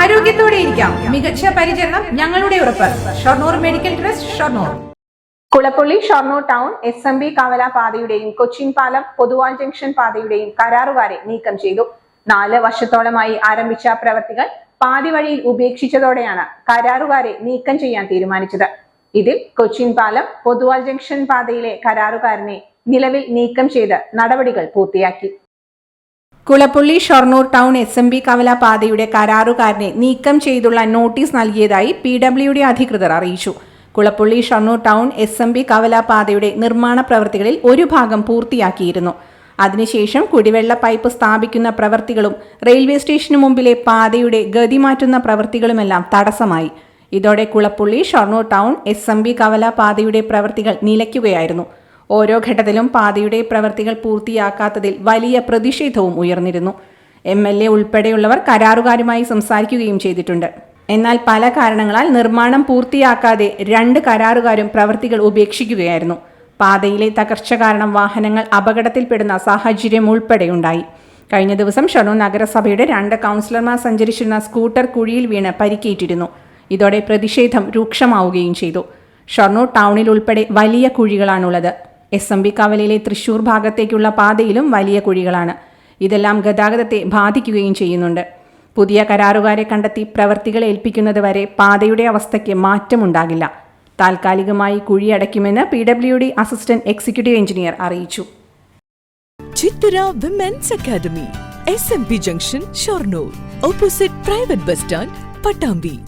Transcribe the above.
ആരോഗ്യത്തോടെ ഇരിക്കാം. മികച്ച പരിചരണം ഞങ്ങളുടെ ഉറപ്പ്. Shoranur medical trust Shoranur. Kulappully Shoranur town S M B കവല പാതയുടെയും കൊച്ചിൻ പാലം പൊതുവാൾ ജംഗ്ഷൻ പാതയുടെയും കരാറുകാരെ നീക്കം ചെയ്തു. നാല് വർഷത്തോളമായി ആരംഭിച്ച പ്രവർത്തികൾ പാതി വഴിയിൽ ഉപേക്ഷിച്ചതോടെയാണ് കരാറുകാരെ നീക്കം ചെയ്യാൻ തീരുമാനിച്ചത്. ഇതിൽ കൊച്ചിൻ പാലം പൊതുവാൾ ജംഗ്ഷൻ പാതയിലെ കരാറുകാരനെ നിലവിൽ നീക്കം ചെയ്ത് നടപടികൾ പൂർത്തിയാക്കി. Kulappully Shoranur town S M B കവല പാതയുടെ കരാറുകാരനെ നീക്കം ചെയ്തുള്ള നോട്ടീസ് നൽകിയതായി പി ഡബ്ല്യു ഡി അധികൃതർ അറിയിച്ചു. Kulappully Shoranur town S M B കവല പാതയുടെ നിർമ്മാണ പ്രവൃത്തികളിൽ ഒരു ഭാഗം പൂർത്തിയാക്കിയിരുന്നു. അതിനുശേഷം കുടിവെള്ള പൈപ്പ് സ്ഥാപിക്കുന്ന പ്രവൃത്തികളും റെയിൽവേ സ്റ്റേഷനു മുമ്പിലെ പാതയുടെ ഗതി മാറ്റുന്ന പ്രവൃത്തികളുമെല്ലാം തടസ്സമായി. ഇതോടെ Kulappully Shoranur town S M B കവല പാതയുടെ പ്രവൃത്തികൾ നിലയ്ക്കുകയായിരുന്നു. ഓരോ ഘട്ടത്തിലും പാതയുടെ പ്രവൃത്തികൾ പൂർത്തിയാക്കാത്തതിൽ വലിയ പ്രതിഷേധവും ഉയർന്നിരുന്നു. എം എൽ എ ഉൾപ്പെടെയുള്ളവർ കരാറുകാരുമായി സംസാരിക്കുകയും ചെയ്തിട്ടുണ്ട്. എന്നാൽ പല കാരണങ്ങളാൽ നിർമ്മാണം പൂർത്തിയാക്കാതെ രണ്ട് കരാറുകാരും പ്രവൃത്തികൾ ഉപേക്ഷിക്കുകയായിരുന്നു. പാതയിലെ തകർച്ച കാരണം വാഹനങ്ങൾ അപകടത്തിൽപ്പെടുന്ന സാഹചര്യം ഉൾപ്പെടെയുണ്ടായി കഴിഞ്ഞ ദിവസം ഷൊർണൂർ നഗരസഭയുടെ രണ്ട് കൗൺസിലർമാർ സഞ്ചരിച്ചിരുന്ന സ്കൂട്ടർ കുഴിയിൽ വീണ് പരിക്കേറ്റിരുന്നു. ഇതോടെ പ്രതിഷേധം രൂക്ഷമാവുകയും ചെയ്തു. ഷൊർണൂർ ടൗണിൽ ഉൾപ്പെടെ വലിയ കുഴികളാണുള്ളത്. എസ് എം ബി കവലയിലെ തൃശൂർ ഭാഗത്തേക്കുള്ള പാതയിലും വലിയ കുഴികളാണ്. ഇതെല്ലാം ഗതാഗതത്തെ ബാധിക്കുകയും ചെയ്യുന്നുണ്ട്. പുതിയ കരാറുകാരെ കണ്ടെത്തി പ്രവർത്തികൾ ഏൽപ്പിക്കുന്നത് വരെ പാതയുടെ അവസ്ഥയ്ക്ക് മാറ്റമുണ്ടാകില്ല. താൽക്കാലികമായി കുഴിയടയ്ക്കുമെന്ന് P W D assistant executive engineer അറിയിച്ചു. Chithara women's academy S M P junction Shoranur opposite private bus stand Pattambi.